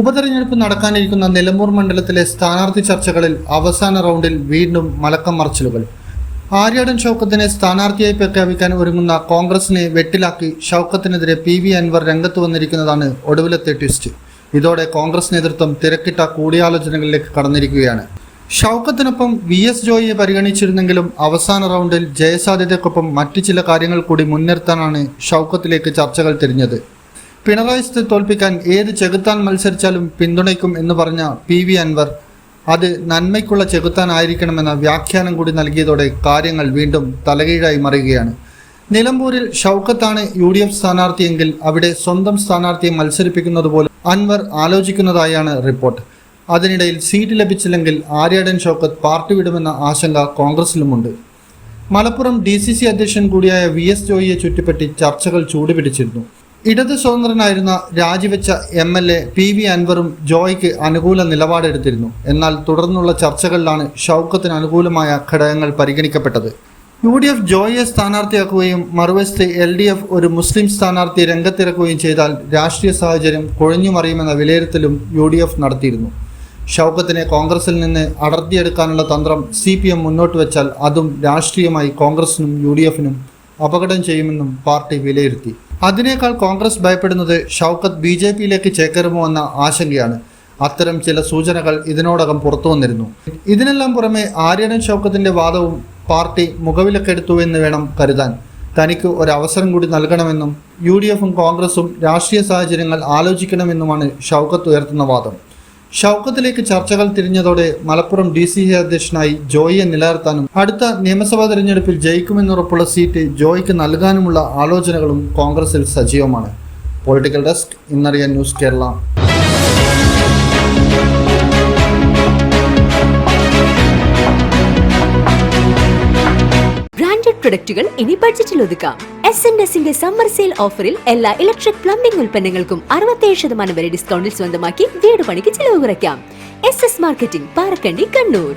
ഉപതെരഞ്ഞെടുപ്പ് നടക്കാനിരിക്കുന്ന നിലമ്പൂർ മണ്ഡലത്തിലെ സ്ഥാനാർത്ഥി ചർച്ചകളിൽ അവസാന റൗണ്ടിൽ വീണ്ടും മലക്കം മറിച്ചിലുകൾ. ആര്യാടൻ ഷൗക്കത്തിനെ സ്ഥാനാർത്ഥിയായി പ്രഖ്യാപിക്കാൻ ഒരുങ്ങുന്ന കോൺഗ്രസിനെ വെട്ടിലാക്കി ഷൗക്കത്തിനെതിരെ പി വി അൻവർ രംഗത്ത് വന്നിരിക്കുന്നതാണ് ഒടുവിലത്തെ ട്വിസ്റ്റ്. ഇതോടെ കോൺഗ്രസ് നേതൃത്വം തിരക്കിട്ട കൂടിയാലോചനകളിലേക്ക് കടന്നിരിക്കുകയാണ്. ഷൗക്കത്തിനൊപ്പം വി എസ് ജോയിയെ പരിഗണിച്ചിരുന്നെങ്കിലും അവസാന റൗണ്ടിൽ ജയസാധ്യതയ്ക്കൊപ്പം മറ്റു ചില കാര്യങ്ങൾ കൂടി മുൻനിർത്താനാണ് ഷൗക്കത്തിലേക്ക് ചർച്ചകൾ തിരിഞ്ഞത്. പിണറായി തോൽപ്പിക്കാൻ ഏത് ചെകുത്താൻ മത്സരിച്ചാലും പിന്തുണയ്ക്കും എന്ന് പറഞ്ഞ പി വി അൻവർ അത് നന്മയ്ക്കുള്ള ചെകുത്താനായിരിക്കണമെന്ന വ്യാഖ്യാനം കൂടി നൽകിയതോടെ കാര്യങ്ങൾ വീണ്ടും തലകീഴായി മറിയുകയാണ്. നിലമ്പൂരിൽ ഷൗക്കത്താണ് യു ഡി എഫ് സ്ഥാനാർത്ഥിയെങ്കിൽ അവിടെ സ്വന്തം സ്ഥാനാർത്ഥിയെ മത്സരിപ്പിക്കുന്നത് പോലും അൻവർ ആലോചിക്കുന്നതായാണ് റിപ്പോർട്ട്. അതിനിടയിൽ സീറ്റ് ലഭിച്ചില്ലെങ്കിൽ ആര്യാടൻ ഷൗക്കത്ത് പാർട്ടി വിടുമെന്ന ആശങ്ക കോൺഗ്രസിലുമുണ്ട്. മലപ്പുറം ഡി സി സി അധ്യക്ഷൻ കൂടിയായ വി എസ് ജോയിയെ ചുറ്റിപ്പറ്റി ചർച്ചകൾ ചൂടുപിടിച്ചിരുന്നു. ഇടത് സ്വതന്ത്രനായിരുന്ന രാജിവെച്ച M L A P V അൻവറും ജോയ്ക്ക് അനുകൂല നിലപാടെടുത്തിരുന്നു. എന്നാൽ തുടർന്നുള്ള ചർച്ചകളിലാണ് ഷൗക്കത്തിന് അനുകൂലമായ ഘടകങ്ങൾ പരിഗണിക്കപ്പെട്ടത്. യു ഡി എഫ് ജോയിയെ സ്ഥാനാർത്ഥിയാക്കുകയും മറുവശത്ത് എൽ ഡി എഫ് ഒരു മുസ്ലിം സ്ഥാനാർത്ഥി രംഗത്തിറക്കുകയും ചെയ്താൽ രാഷ്ട്രീയ സാഹചര്യം കുഴഞ്ഞുമറിയുമെന്ന വിലയിരുത്തലും യു ഡി എഫ് നടത്തിയിരുന്നു. ഷൗക്കത്തിനെ കോൺഗ്രസിൽ നിന്ന് അടർത്തിയെടുക്കാനുള്ള തന്ത്രം സി പി എം മുന്നോട്ട് വെച്ചാൽ അതും രാഷ്ട്രീയമായി കോൺഗ്രസിനും യു ഡി എഫിനും അപകടം ചെയ്യുമെന്നും പാർട്ടി വിലയിരുത്തി. അതിനേക്കാൾ കോൺഗ്രസ് ഭയപ്പെടുന്നത് ഷൗക്കത്ത് ബി ജെ പിയിലേക്ക് ചേക്കരുമോ എന്ന ആശങ്കയാണ്. അത്തരം ചില സൂചനകൾ ഇതിനോടകം പുറത്തു വന്നിരുന്നു. ഇതിനെല്ലാം പുറമെ ആര്യനൻ ഷൗക്കത്തിന്റെ വാദവും പാർട്ടി മുഖവിലക്കെടുത്തു എന്ന് വേണം കരുതാൻ. തനിക്ക് ഒരു അവസരം കൂടി നൽകണമെന്നും യു ഡി എഫും കോൺഗ്രസും രാഷ്ട്രീയ സാഹചര്യങ്ങൾ ആലോചിക്കണമെന്നുമാണ് ഷൗക്കത്ത് ഉയർത്തുന്ന വാദം. ഷൗക്കത്തിലേക്ക് ചർച്ചകൾ തിരിഞ്ഞതോടെ മലപ്പുറം ഡി സി അധ്യക്ഷനായി ജോയിയെ നിലനിർത്താനും അടുത്ത നിയമസഭാ തെരഞ്ഞെടുപ്പിൽ ജയിക്കുമെന്നുറപ്പുള്ള സീറ്റ് ജോയിക്ക് നൽകാനുമുള്ള ആലോചനകളും കോൺഗ്രസിൽ സജീവമാണ്. പൊളിറ്റിക്കൽ ഡെസ്ക് ഇന്നറിയാൻ ന്യൂസ് കേരള. പ്രൊഡക്റ്റുകൾ ഇനി ബഡ്ജറ്റിൽ ഒതുക്കാം. എസ് എൻ എസിന്റെ സമ്മർ സെയിൽ ഓഫറിൽ എല്ലാ ഇലക്ട്രിക് പ്ലംബിംഗ് ഉൽപ്പന്നങ്ങൾക്കും അറുപത്തേഴ് ശതമാനം വരെ ഡിസ്കൗണ്ടിൽ സ്വന്തമാക്കി വീട് പണിക്ക് ചിലവ് കുറയ്ക്കാം. S S marketing Parakkandi Kannur.